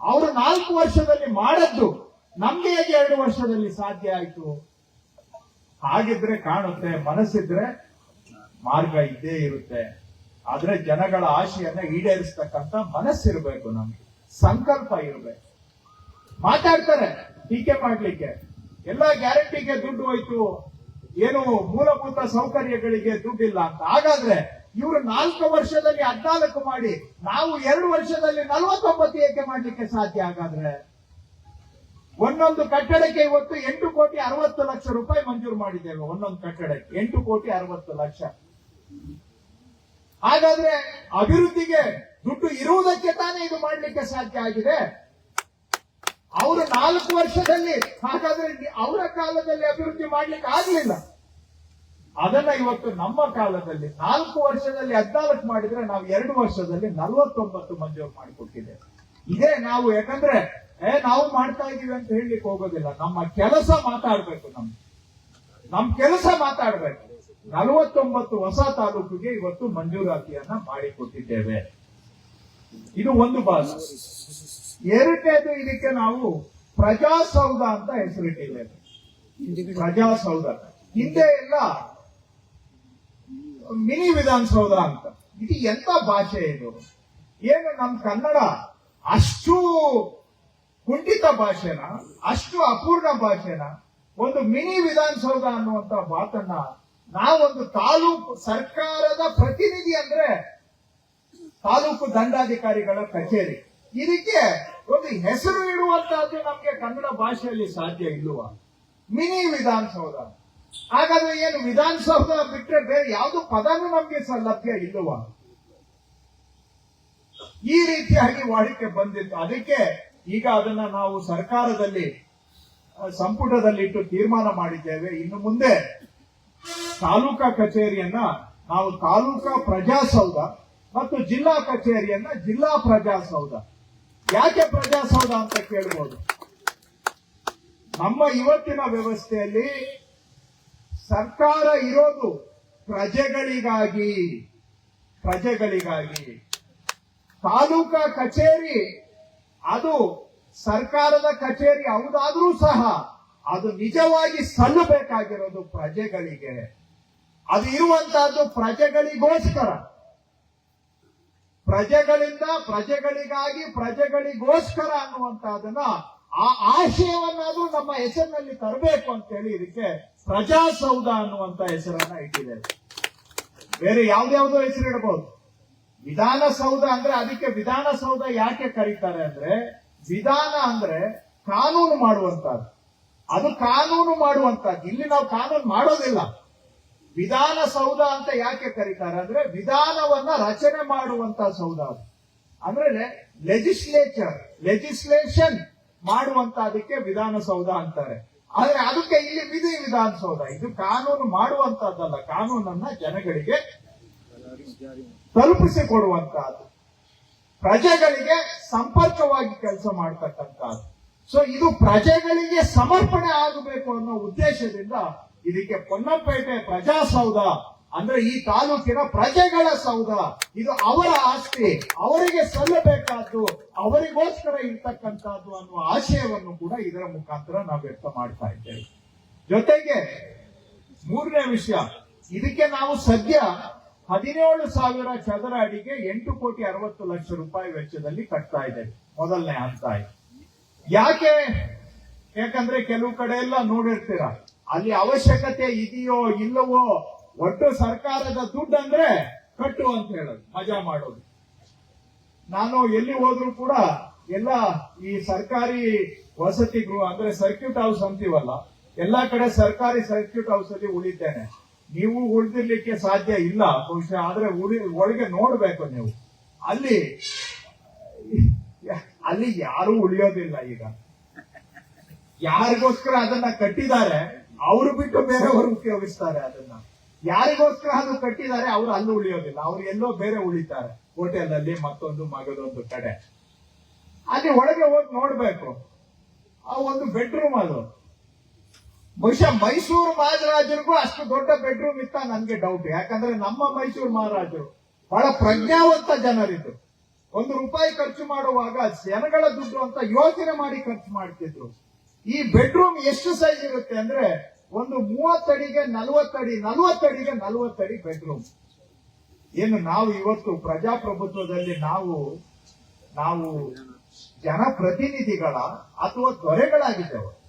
ಅವರು ನಾಲ್ಕು ವರ್ಷದಲ್ಲಿ ಮಾಡದ್ದು ನಮ್ಗೆ ಹೇಗೆ ಎರಡು ವರ್ಷದಲ್ಲಿ ಸಾಧ್ಯ ಆಯ್ತು? ಹಾಗಿದ್ರೆ ಕಾಣುತ್ತೆ, ಮನಸ್ಸಿದ್ರೆ ಮಾರ್ಗ ಇದ್ದೇ ಇರುತ್ತೆ. ಆದ್ರೆ ಜನಗಳ ಆಶೆಯನ್ನ ಈಡೇರಿಸ್ತಕ್ಕಂಥ ಮನಸ್ಸಿರ್ಬೇಕು ನಮ್ಗೆ. ಸಂಕಲ್ಪ ಇರ್ಬೇಕು. ಮಾತಾಡ್ತಾರೆ, ಟೀಕೆ ಮಾಡ್ಲಿಕ್ಕೆ. ಎಲ್ಲ ಗ್ಯಾರಂಟಿಗೆ ದುಡ್ಡು ಹೋಯ್ತು. ಏನು ಮೂಲಭೂತ ಸೌಕರ್ಯಗಳಿಗೆ ದುಡ್ಡಿಲ್ಲ ಅಂತ. ಹಾಗಾದ್ರೆ ಇವರು ನಾಲ್ಕು ವರ್ಷದಲ್ಲಿ ಹದ್ನಾಲ್ಕು ಮಾಡಿ, ನಾವು ಎರಡು ವರ್ಷದಲ್ಲಿ ನಲವತ್ತೊಂಬತ್ತು ಏಕೆ ಮಾಡ್ಲಿಕ್ಕೆ ಸಾಧ್ಯ ಹಾಗಾದ್ರೆ? ಒಂದೊಂದು ಕಟ್ಟಡಕ್ಕೆ ಇವತ್ತು ಎಂಟು ಕೋಟಿ ಅರವತ್ತು ಲಕ್ಷ ರೂಪಾಯಿ ಮಂಜೂರು ಮಾಡಿದ್ದೇವೆ ಒಂದೊಂದು ಕಟ್ಟಡಕ್ಕೆ. ಎಂಟು ಕೋಟಿ ಅರವತ್ತು ಲಕ್ಷ. ಹಾಗಾದ್ರೆ ಅಭಿವೃದ್ಧಿಗೆ ದುಡ್ಡು ಇರುವುದಕ್ಕೆ ತಾನೇ ಇದು ಮಾಡ್ಲಿಕ್ಕೆ ಸಾಧ್ಯ ಆಗಿದೆ? ಅವರು ನಾಲ್ಕು ವರ್ಷದಲ್ಲಿ, ಹಾಗಾದ್ರೆ ಅವರ ಕಾಲದಲ್ಲಿ ಅಭಿವೃದ್ಧಿ ಮಾಡ್ಲಿಕ್ಕೆ ಆಗ್ಲಿಲ್ಲ. ಅದನ್ನ ಇವತ್ತು ನಮ್ಮ ಕಾಲದಲ್ಲಿ, ನಾಲ್ಕು ವರ್ಷದಲ್ಲಿ ಹದಿನಾಲ್ಕು ಮಾಡಿದ್ರೆ ನಾವು ಎರಡು ವರ್ಷದಲ್ಲಿ ನಲವತ್ತೊಂಬತ್ತು ಮಂಜೂರು ಮಾಡಿಕೊಟ್ಟಿದ್ದೇವೆ. ಇದೇ ನಾವು ಯಾಕಂದ್ರೆ ಏ, ನಾವು ಮಾಡ್ತಾ ಇದ್ದೀವಿ ಅಂತ ಹೇಳಲಿಕ್ಕೆ ಹೋಗೋದಿಲ್ಲ. ನಮ್ಮ ಕೆಲಸ ಮಾತಾಡ್ಬೇಕು ನಮ್ಮ ನಮ್ಮ ಕೆಲಸ ಮಾತಾಡ್ಬೇಕು. ನಲವತ್ತೊಂಬತ್ತು ಹೊಸ ತಾಲೂಕಿಗೆ ಇವತ್ತು ಮಂಜೂರಾತಿಯನ್ನ ಮಾಡಿಕೊಟ್ಟಿದ್ದೇವೆ. ಇದು ಒಂದು ಭಾಗ. ಎರಡನೇದು ಇದಕ್ಕೆ ನಾವು ಪ್ರಜಾಸೌಧ ಅಂತ ಹೆಸರಿಟ್ಟಿದ್ದೇವೆ. ಪ್ರಜಾಸೌಧ. ಹಿಂದೆ ಎಲ್ಲ ಮಿನಿ ವಿಧಾನಸೌಧ ಅಂತ. ಇದು ಎಂತ ಭಾಷೆ ಇದು? ಏನು ನಮ್ ಕನ್ನಡ ಅಷ್ಟು ಕುಂಠಿತ ಭಾಷೆನ, ಅಷ್ಟು ಅಪೂರ್ಣ ಭಾಷೆನ, ಒಂದು ಮಿನಿ ವಿಧಾನಸೌಧ ಅನ್ನುವಂತ ಮಾತನ್ನ ನಾವೊಂದು ತಾಲೂಕು ಸರ್ಕಾರದ ಪ್ರತಿನಿಧಿ ಅಂದ್ರೆ ತಾಲೂಕು ದಂಡಾಧಿಕಾರಿಗಳ ಕಚೇರಿ. ಇದಕ್ಕೆ ಒಂದು ಹೆಸರು ಇಡುವಂತಹದ್ದು ನಮಗೆ ಕನ್ನಡ ಭಾಷೆಯಲ್ಲಿ ಸಾಧ್ಯ ಇಲ್ಲವ ಮಿನಿ ವಿಧಾನಸೌಧ. ಹಾಗಾದ್ರೆ ಏನು ವಿಧಾನಸೌಧ ಬಿಟ್ಟರೆ ಬೇರೆ ಯಾವುದು ಪದನೂ ನಮಗೆ ಲಭ್ಯ ಇಲ್ಲವ ಈ ರೀತಿಯಾಗಿ ವಾಡಿಕೆ ಬಂದಿತ್ತು. ಅದಕ್ಕೆ ಈಗ ಅದನ್ನ ನಾವು ಸರ್ಕಾರದಲ್ಲಿ ಸಂಪುಟದಲ್ಲಿಟ್ಟು ತೀರ್ಮಾನ ಮಾಡಿದ್ದೇವೆ. ಇನ್ನು ಮುಂದೆ ತಾಲೂಕಾ ಕಚೇರಿಯನ್ನ ನಾವು ತಾಲೂಕಾ ಪ್ರಜಾಸೌಧ ಮತ್ತು ಜಿಲ್ಲಾ ಕಚೇರಿಯನ್ನ ಜಿಲ್ಲಾ ಪ್ರಜಾಸೌಧ. ಯಾಕೆ ಪ್ರಜಾಸೌಧ ಅಂತ ಕೇಳ್ಬೋದು? ನಮ್ಮ ಇವತ್ತಿನ ವ್ಯವಸ್ಥೆಯಲ್ಲಿ ಸರ್ಕಾರ ಇರೋದು ಪ್ರಜೆಗಳಿಗಾಗಿ ಪ್ರಜೆಗಳಿಗಾಗಿ. ತಾಲೂಕಾ ಕಚೇರಿ ಅದು ಸರ್ಕಾರದ ಕಚೇರಿ ಹೌದಾದ್ರೂ ಸಹ ಅದು ನಿಜವಾಗಿ ಸಲ್ಲಬೇಕಾಗಿರೋದು ಪ್ರಜೆಗಳಿಗೆ. ಅದು ಇರುವಂತಹದ್ದು ಪ್ರಜೆಗಳಿಗೋಸ್ಕರ. ಪ್ರಜೆಗಳಿಂದ ಪ್ರಜೆಗಳಿಗಾಗಿ ಪ್ರಜೆಗಳಿಗೋಸ್ಕರ ಅನ್ನುವಂತಹದನ್ನ ಆ ಆಶಯವನ್ನಾದ್ರೂ ನಮ್ಮ ಹೆಸರಿನಲ್ಲಿ ತರಬೇಕು ಅಂತ ಹೇಳಿ ಇದಕ್ಕೆ ಪ್ರಜಾಸೌಧ ಅನ್ನುವಂತ ಹೆಸರನ್ನ ಇಟ್ಟಿದ್ದೇವೆ. ಬೇರೆ ಯಾವ್ದಾವುದೋ ಹೆಸರು ಇಡಬಹುದು ವಿಧಾನಸೌಧ ಅಂದ್ರೆ ಅದಕ್ಕೆ ವಿಧಾನಸೌಧ ಯಾಕೆ ಕರೀತಾರೆ ಅಂದ್ರೆ ವಿಧಾನ ಅಂದ್ರೆ ಕಾನೂನು ಮಾಡುವಂತದ್ದು ಅದು ಕಾನೂನು ಮಾಡುವಂತದ್ದು ಇಲ್ಲಿ ನಾವು ಕಾನೂನು ಮಾಡೋದಿಲ್ಲ. ವಿಧಾನಸೌಧ ಅಂತ ಯಾಕೆ ಕರೀತಾರೆ ಅಂದ್ರೆ ವಿಧಾನವನ್ನ ರಚನೆ ಮಾಡುವಂತ ಸೌಧ ಅದು. ಅಂದ್ರೆ ಲೆಜಿಸ್ಲೇಚರ್ ಲೆಜಿಸ್ಲೇಷನ್ ಮಾಡುವಂತ ಅದಕ್ಕೆ ವಿಧಾನಸೌಧ ಅಂತಾರೆ. ಆದ್ರೆ ಅದಕ್ಕೆ ಇಲ್ಲಿ ವಿಧಿ ವಿಧಾನಸೌಧ. ಇದು ಕಾನೂನು ಮಾಡುವಂತಹದ್ದಲ್ಲ ಕಾನೂನನ್ನ ಜನಗಳಿಗೆ ತಲುಪಿಸಿಕೊಡುವಂತಹದ್ದು. ಪ್ರಜೆಗಳಿಗೆ ಸಂಪರ್ಕವಾಗಿ ಕೆಲಸ ಮಾಡ್ತಕ್ಕಂಥದ್ದು ಸೊ ಇದು ಪ್ರಜೆಗಳಿಗೆ ಸಮರ್ಪಣೆ ಆಗಬೇಕು ಅನ್ನೋ ಉದ್ದೇಶದಿಂದ ಇದಕ್ಕೆ ಪೊನ್ನಪೇಟೆ ಪ್ರಜಾಸೌಧ ಅಂದ್ರೆ ಈ ತಾಲೂಕಿನ ಪ್ರಜೆಗಳ ಸೌಧ. ಇದು ಅವರ ಆಸ್ತಿ, ಅವರಿಗೆ ಸಲ್ಲಬೇಕಾದ್ದು, ಅವರಿಗೋಸ್ಕರ ಇರ್ತಕ್ಕಂಥದ್ದು ಅನ್ನುವ ಆಶಯವನ್ನು ಕೂಡ ಇದರ ಮುಖಾಂತರ ನಾವು ವ್ಯಕ್ತ ಮಾಡ್ತಾ ಇದ್ದೇವೆ. ಜೊತೆಗೆ ಮೂರನೇ ವಿಷಯ, ಇದಕ್ಕೆ ನಾವು ಸದ್ಯ ಹದಿನೇಳು ಸಾವಿರ ಚದರ ಅಡಿಗೆ ಎಂಟು ಕೋಟಿ ಅರವತ್ತು ಲಕ್ಷ ರೂಪಾಯಿ ವೆಚ್ಚದಲ್ಲಿ ಕಟ್ತಾ ಇದೆ. ಮೊದಲನೇ ಹಂತ ಯಾಕೆ? ಯಾಕಂದ್ರೆ ಕೆಲವು ಕಡೆ ಎಲ್ಲ ನೋಡಿರ್ತೀರ, ಅಲ್ಲಿ ಅವಶ್ಯಕತೆ ಇದೆಯೋ ಇಲ್ಲವೋ, ಒಟ್ಟು ಸರ್ಕಾರದ ದುಡ್ಡು ಅಂದ್ರೆ ಕಟ್ಟು ಅಂತ ಹೇಳೋದು, ಮಜಾ ಮಾಡೋದು. ನಾನು ಎಲ್ಲಿ ಹೋದ್ರು ಕೂಡ ಎಲ್ಲ ಈ ಸರ್ಕಾರಿ ವಸತಿ ಗೃಹ, ಅಂದ್ರೆ ಸರ್ಕ್ಯೂಟ್ ಹೌಸ್ ಅಂತೀವಲ್ಲ, ಎಲ್ಲಾ ಕಡೆ ಸರ್ಕಾರಿ ಸರ್ಕ್ಯೂಟ್ ಹೌಸ್ ಅಲ್ಲಿ ಉಳಿದ್ದೇನೆ ನೀವು ಉಳಿದಿರ್ಲಿಕ್ಕೆ ಸಾಧ್ಯ ಇಲ್ಲ. ಬಹುಶಃ ಆದ್ರೆ ಉಳಿ, ಒಳಗೆ ನೋಡ್ಬೇಕು ನೀವು. ಅಲ್ಲಿ ಅಲ್ಲಿ ಯಾರು ಉಳಿಯೋದಿಲ್ಲ ಈಗ. ಯಾರಿಗೋಸ್ಕರ ಅದನ್ನ ಕಟ್ಟಿದ್ದಾರೆ, ಅವರು ಬಿಟ್ಟು ಬೇರೆಯವರು ಉಪಯೋಗಿಸ್ತಾರೆ ಅದನ್ನ. ಯಾರಿಗೋಸ್ಕರ ಅದು ಕಟ್ಟಿದ್ದಾರೆ, ಅವ್ರು ಅಲ್ಲಿ ಉಳಿಯೋದಿಲ್ಲ. ಅವ್ರು ಎಲ್ಲೋ ಬೇರೆ ಉಳಿತಾರೆ. ಹೋಟೆಲ್ ಅಲ್ಲಿ ಮತ್ತೊಂದು ಮಗದೊಂದು ಕಡೆ. ಅಲ್ಲಿ ಒಳಗೆ ಹೋಗಿ ನೋಡ್ಬೇಕು. ಆ ಒಂದು ಬೆಡ್ರೂಮ್ ಅದು. ಬಹುಶಃ ಮೈಸೂರು ಮಹಾರಾಜರಿಗೂ ಅಷ್ಟು ದೊಡ್ಡ ಬೆಡ್ರೂಮ್ ಇತ್ತ ನನ್ಗೆ ಡೌಟ್ ಯಾಕಂದ್ರೆ ನಮ್ಮ ಮೈಸೂರು ಮಹಾರಾಜರು ಬಹಳ ಪ್ರಜ್ಞಾವಂತ ಜನರಿದ್ರು. ಒಂದು ರೂಪಾಯಿ ಖರ್ಚು ಮಾಡುವಾಗ ಜನಗಳ ದುಡ್ಡು ಅಂತ ಯೋಚನೆ ಮಾಡಿ ಖರ್ಚು ಮಾಡ್ತಿದ್ರು. ಈ ಬೆಡ್ರೂಮ್ ಎಷ್ಟು ಸೈಜ್ ಇರುತ್ತೆ ಅಂದ್ರೆ ಒಂದು ಮೂವತ್ತಡಿಗೆ ನಲವತ್ತಡಿ ನಲವತ್ತಡಿಗೆ ನಲವತ್ತಡಿ ಬೆಡ್ರೂಮ್ ಏನು ನಾವು ಇವತ್ತು ಪ್ರಜಾಪ್ರಭುತ್ವದಲ್ಲಿ ನಾವು ನಾವು ಜನಪ್ರತಿನಿಧಿಗಳ ಅಥವಾ ದೊರೆಗಳಾಗಿದ್ದೇವೆ.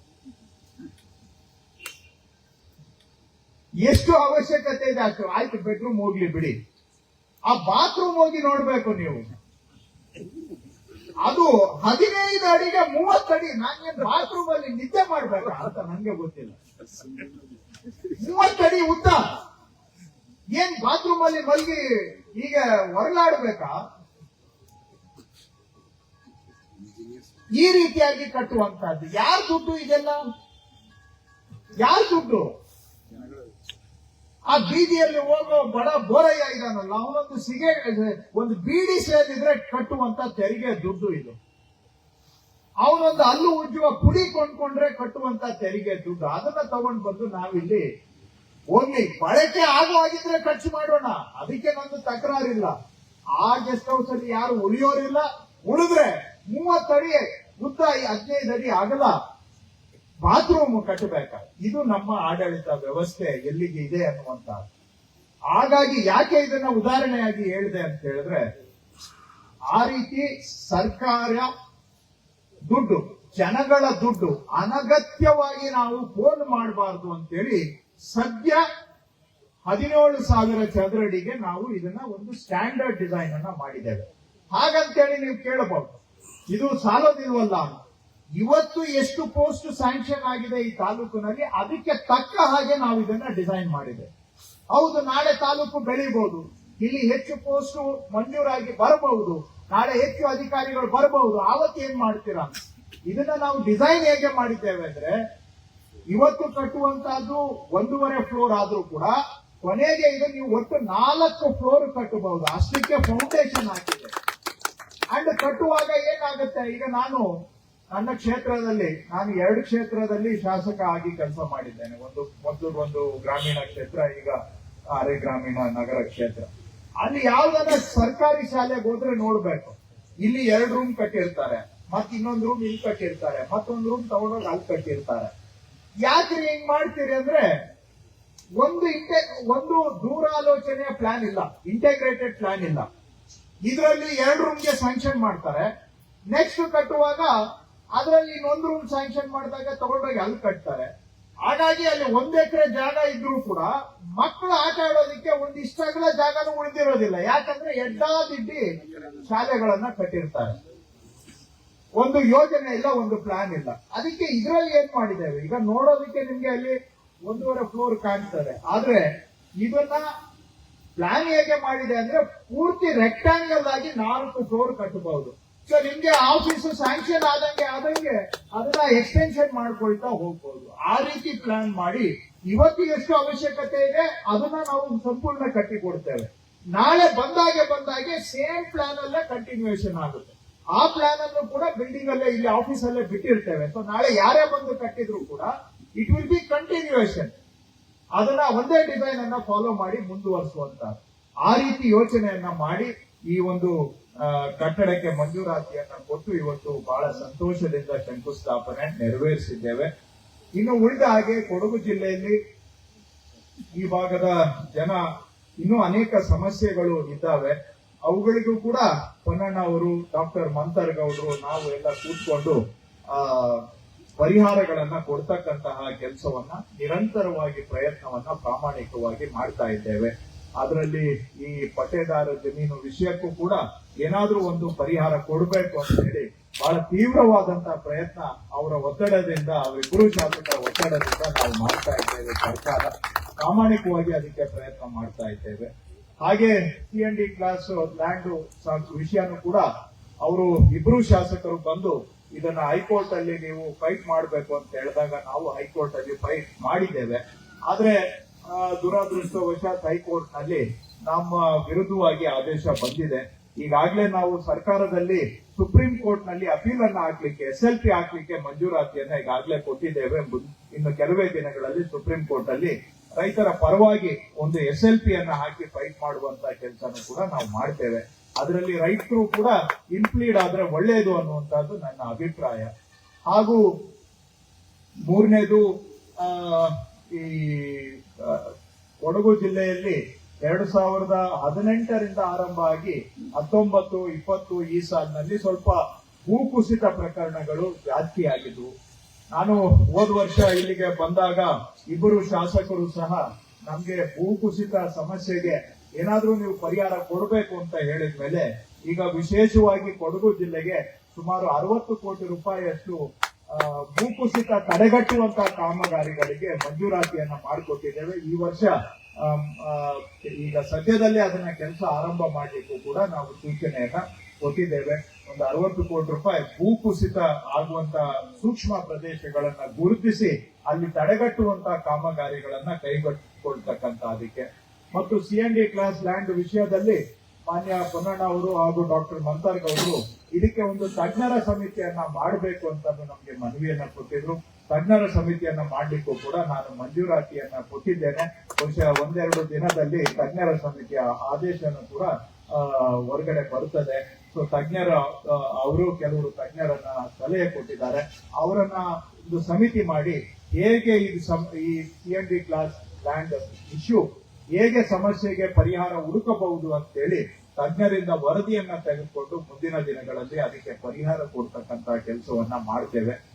ಎಷ್ಟು ಅವಶ್ಯಕತೆ ಇದೆ ಅಷ್ಟು ಆಯ್ತು ಬೆಡ್ರೂಮ್ ಹೋಗ್ಲಿ ಬಿಡಿ. ಆ ಬಾತ್ರೂಮ್ ಹೋಗಿ ನೋಡ್ಬೇಕು ನೀವು. ಅದು ಹದಿನೈದು ಅಡಿಗೆ ಮೂವತ್ತಡಿ ನಾನೇನ್ ಬಾತ್ರೂಮ್ ಅಲ್ಲಿ ನಿದ್ದೆ ಮಾಡ್ಬೇಕಾ ಅಂತ ನನ್ಗೆ ಗೊತ್ತಿಲ್ಲ. ಮೂವತ್ತಡಿ ಉದ್ದ. ಏನ್ ಬಾತ್ರೂಮ್ ಅಲ್ಲಿ ಮಲ್ಗಿ ಈಗ ಹೊರಲಾಡ್ಬೇಕಾ ಈ ರೀತಿಯಾಗಿ ಕಟ್ಟುವಂತಹದ್ದು. ಯಾರ ದುಡ್ಡು ಇದೆಲ್ಲ? ಯಾರ ದುಡ್ಡು? ಆ ಬೀದಿಯಲ್ಲಿ ಹೋಗೋ ಬಡ ಬೋರಯ್ಯ ಇದಾನಲ್ಲ ಅವನೊಂದು ಸಿಗೆ ಒಂದು ಬೀಡಿ ಸೇದಿದ್ರೆ ಕಟ್ಟುವಂತ ತೆರಿಗೆ ದುಡ್ಡು ಇದು. ಅವನೊಂದು ಹಲ್ಲು ಉಜ್ಜುವ ಪುಡಿ ಕೊಂಡ್ಕೊಂಡ್ರೆ ಕಟ್ಟುವಂತ ತೆರಿಗೆ ದುಡ್ಡು. ಅದನ್ನ ತಗೊಂಡ್ ಬಂದು ನಾವಿಲ್ಲಿ ಹೋಗ್ಲಿ ಬಳಕೆ ಆಗಿದ್ರೆ ಖರ್ಚು ಮಾಡೋಣ. ಅದಕ್ಕೆ ನಂದು ತಕರಾರಿಲ್ಲ. ಆ ಗೆಸ್ಟ್ ಹೌಸ್ ಅಲ್ಲಿ ಯಾರು ಉಳಿಯೋರಿಲ್ಲ. ಉಳಿದ್ರೆ ಮೂವತ್ತಡಿ ಉದ್ದ ಹದಿನೈದು ಅಡಿ ಆಗಲ್ಲ. ಬಾತ್ರೂಮ್ ಕಟ್ಟಬೇಕ? ಇದು ನಮ್ಮ ಆಡಳಿತ ವ್ಯವಸ್ಥೆ ಎಲ್ಲಿಗೆ ಇದೆ ಅನ್ನುವಂತ. ಹಾಗಾಗಿ ಯಾಕೆ ಇದನ್ನ ಉದಾಹರಣೆಯಾಗಿ ಹೇಳಿದೆ ಅಂತ ಹೇಳಿದ್ರೆ, ಆ ರೀತಿ ಸರ್ಕಾರ ದುಡ್ಡು, ಜನಗಳ ದುಡ್ಡು ಅನಗತ್ಯವಾಗಿ ನಾವು ಫೋನ್ ಮಾಡಬಾರ್ದು ಅಂತೇಳಿ ಸದ್ಯ ಹದಿನೇಳು ಸಾವಿರ ಚದರಡಿಗೆ ನಾವು ಇದನ್ನ ಒಂದು ಸ್ಟ್ಯಾಂಡರ್ಡ್ ಡಿಸೈನ್ ಅನ್ನ ಮಾಡಿದ್ದೇವೆ. ಹಾಗಂತೇಳಿ ನೀವು ಕೇಳಬಹುದು. ಇದು ಸಾಲೋದಿಲ್ವಲ್ಲ ಇವತ್ತು ಎಷ್ಟು ಪೋಸ್ಟ್ ಸ್ಯಾಂಕ್ಷನ್ ಆಗಿದೆ ಈ ತಾಲೂಕಿನಲ್ಲಿ, ಅದಕ್ಕೆ ತಕ್ಕ ಹಾಗೆ ನಾವು ಇದನ್ನ ಡಿಸೈನ್ ಮಾಡಿದೆ. ಹೌದು, ನಾಳೆ ತಾಲೂಕು ಬೆಳಿಬಹುದು ಇಲ್ಲಿ ಹೆಚ್ಚು ಪೋಸ್ಟ್ ಮಂಜೂರಾಗಿ ಬರಬಹುದು. ನಾಳೆ ಹೆಚ್ಚು ಅಧಿಕಾರಿಗಳು ಬರಬಹುದು. ಆವತ್ತು ಏನ್ ಮಾಡ್ತೀರಾ? ಇದನ್ನ ನಾವು ಡಿಸೈನ್ ಹೇಗೆ ಮಾಡಿದ್ದೇವೆ ಅಂದ್ರೆ, ಇವತ್ತು ಕಟ್ಟುವಂತಹದ್ದು ಒಂದೂವರೆ ಫ್ಲೋರ್ ಆದ್ರೂ ಕೂಡ, ಕೊನೆಗೆ ಇದು ನೀವು ಒಟ್ಟು ನಾಲ್ಕು ಫ್ಲೋರ್ ಕಟ್ಟಬಹುದು. ಅಷ್ಟಕ್ಕೆ ಫೌಂಡೇಶನ್ ಹಾಕಿದೆ. ಅಂಡ್ ಕಟ್ಟುವಾಗ ಏನಾಗುತ್ತೆ? ಈಗ ನಾನು ನನ್ನ ಕ್ಷೇತ್ರದಲ್ಲಿ, ನಾನು ಎರಡು ಕ್ಷೇತ್ರದಲ್ಲಿ ಶಾಸಕ ಆಗಿ ಕೆಲಸ ಮಾಡಿದ್ದೇನೆ. ಒಂದು ಮೊದಲು ಒಂದು ಗ್ರಾಮೀಣ ಕ್ಷೇತ್ರ, ಈಗ ಅರೆ ಗ್ರಾಮೀಣ ನಗರ ಕ್ಷೇತ್ರ. ಅಲ್ಲಿ ಯಾವ್ದಾದ ಸರ್ಕಾರಿ ಶಾಲೆಗೆ ಹೋದ್ರೆ ನೋಡ್ಬೇಕು. ಇಲ್ಲಿ ಎರಡು ರೂಮ್ ಕಟ್ಟಿರ್ತಾರೆ ಮತ್ ಇನ್ನೊಂದು ರೂಮ್ ಇಲ್ಲಿ ಕಟ್ಟಿರ್ತಾರೆ, ಮತ್ತೊಂದು ರೂಮ್ ತಗೊಂಡೋಗಿ ಅಲ್ಲಿ ಕಟ್ಟಿರ್ತಾರೆ. ಯಾಕ್ರಿ ಹಿಂಗ್ ಮಾಡ್ತೀರಿ ಅಂದ್ರೆ, ಒಂದು ಇಂಟೆ, ಒಂದು ದೂರಾಲೋಚನೆಯ ಪ್ಲಾನ್ ಇಲ್ಲ ಇಂಟೆಗ್ರೇಟೆಡ್ ಪ್ಲಾನ್ ಇಲ್ಲ. ಇದರಲ್ಲಿ ಎರಡು ರೂಮ್ಗೆ ಸ್ಯಾಂಕ್ಷನ್ ಮಾಡ್ತಾರೆ. ನೆಕ್ಸ್ಟ್ ಕಟ್ಟುವಾಗ ಅದರಲ್ಲಿ ಇನ್ನೊಂದು ರೂಮ್ ಸ್ಯಾಂಕ್ಷನ್ ಮಾಡಿದಾಗ ತಗೊಂಡೋಗಿ ಅಲ್ಲಿ ಕಟ್ತಾರೆ. ಹಾಗಾಗಿ ಅಲ್ಲಿ ಒಂದ್ ಎಕರೆ ಜಾಗ ಇದ್ರೂ ಕೂಡ ಮಕ್ಕಳು ಆಟ ಆಡೋದಕ್ಕೆ ಒಂದು ಇಷ್ಟಗಳ ಜಾಗನೂ ಉಳಿದಿರೋದಿಲ್ಲ. ಯಾಕಂದ್ರೆ ಎಡ್ಡಾದಿಡ್ಡಿ ಶಾಲೆಗಳನ್ನ ಕಟ್ಟಿರ್ತಾರೆ. ಒಂದು ಯೋಜನೆ ಇಲ್ಲ, ಒಂದು ಪ್ಲಾನ್ ಇಲ್ಲ. ಅದಕ್ಕೆ ಇದರಲ್ಲಿ ಏನ್ ಮಾಡಿದ್ದೇವೆ? ಈಗ ನೋಡೋದಕ್ಕೆ ನಿಮ್ಗೆ ಅಲ್ಲಿ ಒಂದೂವರೆ ಫ್ಲೋರ್ ಕಾಣ್ತದೆ. ಆದ್ರೆ ಇದನ್ನ ಪ್ಲಾನ್ ಹೇಗೆ ಮಾಡಿದೆ ಅಂದ್ರೆ ಪೂರ್ತಿ ರೆಕ್ಟಾಂಗಲ್ ಆಗಿ ನಾಲ್ಕು ಫ್ಲೋರ್ ಕಟ್ಟಬಹುದು. ಸೊ ನಿಮ್ಗೆ ಆಫೀಸ್ ಸ್ಯಾಂಕ್ಷನ್ ಆದಂಗೆ ಆದಂಗೆ ಅದನ್ನ ಎಕ್ಸ್ಟೆನ್ಷನ್ ಮಾಡ್ಕೊಳ್ತಾ ಹೋಗ್ಬೋದು. ಆ ರೀತಿ ಪ್ಲಾನ್ ಮಾಡಿ ಇವತ್ತಿಗೆ ಎಷ್ಟು ಅವಶ್ಯಕತೆ ಇದೆ, ಅದನ್ನ ನಾವು ಸಂಪೂರ್ಣ ಕಟ್ಟಿ ಕೊಡ್ತೇವೆ ನಾಳೆ ಬಂದಾಗೆ ಬಂದಾಗೆ ಸೇಮ್ ಪ್ಲಾನ್ ಅಲ್ಲೇ ಕಂಟಿನ್ಯೂಯೇಷನ್ ಆಗುತ್ತೆ. ಆ ಪ್ಲಾನ್ ಅನ್ನು ಕೂಡ ಬಿಲ್ಡಿಂಗ್ ಅಲ್ಲೇ, ಇಲ್ಲಿ ಆಫೀಸ್ ಅಲ್ಲೇ ಬಿಟ್ಟಿರ್ತೇವೆ. ಸೊ ನಾಳೆ ಯಾರೇ ಬಂದು ಕಟ್ಟಿದ್ರು ಕೂಡ ಇಟ್ ವಿಲ್ ಬಿ ಕಂಟಿನ್ಯೂಯೇಷನ್ ಅದನ್ನ ಒಂದೇ ಡಿಸೈನ್ ಅನ್ನ ಫಾಲೋ ಮಾಡಿ ಮುಂದುವರಿಸುವಂತ ಆ ರೀತಿ ಯೋಚನೆಯನ್ನ ಮಾಡಿ ಈ ಒಂದು ಕಟ್ಟಡಕ್ಕೆ ಮಂಜೂರಾತಿಯನ್ನ ಕೊಟ್ಟು ಇವತ್ತು ಬಹಳ ಸಂತೋಷದಿಂದ ಶಂಕುಸ್ಥಾಪನೆ ನೆರವೇರಿಸಿದ್ದೇವೆ. ಇನ್ನು ಉಳಿದ ಹಾಗೆ ಕೊಡಗು ಜಿಲ್ಲೆಯಲ್ಲಿ ಈ ಭಾಗದ ಜನ ಇನ್ನೂ ಅನೇಕ ಸಮಸ್ಯೆಗಳು ಇದ್ದಾವೆ. ಅವುಗಳಿಗೂ ಕೂಡ ಪೊನ್ನಣ್ಣ ಅವರು, ಡಾಕ್ಟರ್ ಮಂತರ್ ಗೌಡ್ರು ನಾವು ಎಲ್ಲ ಕೂತ್ಕೊಂಡು, ಆ, ಪರಿಹಾರಗಳನ್ನ ಕೊಡ್ತಕ್ಕಂತಹ ಕೆಲಸವನ್ನ ನಿರಂತರವಾಗಿ ಪ್ರಯತ್ನವನ್ನ ಪ್ರಾಮಾಣಿಕವಾಗಿ ಮಾಡ್ತಾ ಇದ್ದೇವೆ. ಅದರಲ್ಲಿ ಈ ಪಟ್ಟೆದಾರ ಜಮೀನು ವಿಷಯಕ್ಕೂ ಕೂಡ ಏನಾದರೂ ಒಂದು ಪರಿಹಾರ ಕೊಡಬೇಕು ಅಂತ ಹೇಳಿ ಬಹಳ ತೀವ್ರವಾದಂತಹ ಪ್ರಯತ್ನ ಅವರ ಒತ್ತಡದಿಂದ ಅವರಿಬ್ಬರು ಶಾಸಕರ ಒತ್ತಡದಿಂದ ನಾವು ಮಾಡ್ತಾ ಇದ್ದೇವೆ. ಸರ್ಕಾರ ಪ್ರಾಮಾಣಿಕವಾಗಿ ಅದಕ್ಕೆ ಪ್ರಯತ್ನ ಮಾಡ್ತಾ ಇದ್ದೇವೆ. ಹಾಗೆ C N D class land ವಿಷಯನೂ ಕೂಡ ಅವರು ಇಬ್ರು ಶಾಸಕರು ಬಂದು ಇದನ್ನ ಹೈಕೋರ್ಟ್ ಅಲ್ಲಿ ನೀವು ಫೈಟ್ ಮಾಡಬೇಕು ಅಂತ ಹೇಳಿದಾಗ ನಾವು ಹೈಕೋರ್ಟ್ ಅಲ್ಲಿ ಫೈಟ್ ಮಾಡಿದ್ದೇವೆ. ಆದ್ರೆ ದುರದೃಷ್ಟವಶಾತ್ ಹೈಕೋರ್ಟ್ನಲ್ಲಿ ನಮ್ಮ ವಿರುದ್ಧವಾಗಿ ಆದೇಶ ಬಂದಿದೆ. ಈಗಾಗಲೇ ನಾವು ಸರ್ಕಾರದಲ್ಲಿ ಸುಪ್ರೀಂ ಕೋರ್ಟ್ನಲ್ಲಿ ಅಪೀಲ್ ಅನ್ನ ಹಾಕ್ಲಿಕ್ಕೆ ಎಸ್ ಎಲ್ ಪಿ ಹಾಕ್ಲಿಕ್ಕೆ ಮಂಜೂರಾತಿಯನ್ನ ಈಗಾಗಲೇ ಕೊಟ್ಟಿದ್ದೇವೆ ಇನ್ನು ಕೆಲವೇ ದಿನಗಳಲ್ಲಿ ಸುಪ್ರೀಂ ಕೋರ್ಟ್ ಅಲ್ಲಿ ರೈತರ ಪರವಾಗಿ ಒಂದು ಎಸ್ ಎಲ್ ಪಿ ಅನ್ನ ಹಾಕಿ ಫೈಟ್ ಮಾಡುವಂತ ಕೆಲಸನೂ ಕೂಡ ನಾವು ಮಾಡ್ತೇವೆ. ಅದರಲ್ಲಿ ರೈತರು ಕೂಡ ಇನ್ಕ್ಲೀಡ್ ಆದ್ರೆ ಒಳ್ಳೆಯದು ಅನ್ನುವಂಥದ್ದು ನನ್ನ ಅಭಿಪ್ರಾಯ. ಹಾಗೂ ಮೂರನೇದು ಈ ಕೊಡಗು ಜಿಲ್ಲೆಯಲ್ಲಿ ಎರಡು ಸಾವಿರದ ಹದಿನೆಂಟರಿಂದ ಆರಂಭ ಆಗಿ ಹತ್ತೊಂಬತ್ತು, ಇಪ್ಪತ್ತು ಈ ಸಾಲಿನಲ್ಲಿ ಸ್ವಲ್ಪ ಭೂಕುಸಿತ ಪ್ರಕರಣಗಳು ಜಾಸ್ತಿಯಾಗಿದ್ವು ನಾನು ಹೋದ ವರ್ಷ ಇಲ್ಲಿಗೆ ಬಂದಾಗ ಇಬ್ಬರು ಶಾಸಕರು ಸಹ ನಮ್ಗೆ ಭೂಕುಸಿತ ಸಮಸ್ಯೆಗೆ ಏನಾದ್ರೂ ನೀವು ಪರಿಹಾರ ಕೊಡಬೇಕು ಅಂತ ಹೇಳಿದ ಮೇಲೆ ಈಗ ವಿಶೇಷವಾಗಿ ಕೊಡಗು ಜಿಲ್ಲೆಗೆ ಸುಮಾರು ಅರವತ್ತು ಕೋಟಿ ರೂಪಾಯಿಯಷ್ಟು ಭೂಕುಸಿತ ತಡೆಗಟ್ಟುವಂತಹ ಕಾಮಗಾರಿಗಳಿಗೆ ಮಂಜೂರಾತಿಯನ್ನ ಮಾಡಿಕೊಟ್ಟಿದ್ದೇವೆ. ಈ ವರ್ಷ ಈಗ ಸದ್ಯದಲ್ಲೇ ಅದನ್ನ ಕೆಲಸ ಆರಂಭ ಮಾಡಲಿಕ್ಕೂ ಕೂಡ ನಾವು ಸೂಚನೆಯನ್ನ ಕೊಟ್ಟಿದ್ದೇವೆ. ಒಂದು ಅರವತ್ತು ಕೋಟಿ ರೂಪಾಯಿ ಭೂಕುಸಿತ ಆಗುವಂತ ಸೂಕ್ಷ್ಮ ಪ್ರದೇಶಗಳನ್ನ ಗುರುತಿಸಿ ಅಲ್ಲಿ ತಡೆಗಟ್ಟುವಂತಹ ಕಾಮಗಾರಿಗಳನ್ನ ಕೈಗೊಳ್ತಕ್ಕಂತ ಅದಕ್ಕೆ ಮತ್ತು C N D class land ವಿಷಯದಲ್ಲಿ ಮಾನ್ಯ ಪೊನ್ನಣ್ಣ ಅವರು ಹಾಗೂ ಡಾಕ್ಟರ್ ಮಂತಾರ್ಗ್ ಅವರು ಇದಕ್ಕೆ ಒಂದು ತಜ್ಞರ ಸಮಿತಿಯನ್ನ ಮಾಡಬೇಕು ಅಂತ ನಮಗೆ ಮನವಿಯನ್ನ ಕೊಟ್ಟಿದ್ರು. ತಜ್ಞರ ಸಮಿತಿಯನ್ನ ಮಾಡಲಿಕ್ಕೂ ಕೂಡ ನಾನು ಮಂಜೂರಾತಿಯನ್ನ ಕೊಟ್ಟಿದ್ದೇನೆ. ಬಹುಶಃ ಒಂದೆರಡು ದಿನದಲ್ಲಿ ತಜ್ಞರ ಸಮಿತಿಯ ಆದೇಶನೂ ಕೂಡ ಹೊರಗಡೆ ಬರುತ್ತದೆ. ಸೊ ತಜ್ಞರ ಅವರು ಕೆಲವರು ತಜ್ಞರನ್ನ ಸಲಹೆ ಕೊಟ್ಟಿದ್ದಾರೆ. ಅವರನ್ನ ಒಂದು ಸಮಿತಿ ಮಾಡಿ ಹೇಗೆ ಇದು ಈ C N D class land issue ಹೇಗೆ ಸಮಸ್ಯೆಗೆ ಪರಿಹಾರ ಹುಡುಕಬಹುದು ಅಂತೇಳಿ ತಜ್ಞರಿಂದ ವರದಿಯನ್ನ ತೆಗೆದುಕೊಂಡು ಮುಂದಿನ ದಿನಗಳಲ್ಲಿ ಅದಕ್ಕೆ ಪರಿಹಾರ ಕೊಡ್ತಕ್ಕಂತ ಕೆಲಸವನ್ನ ಮಾಡ್ತೇವೆ.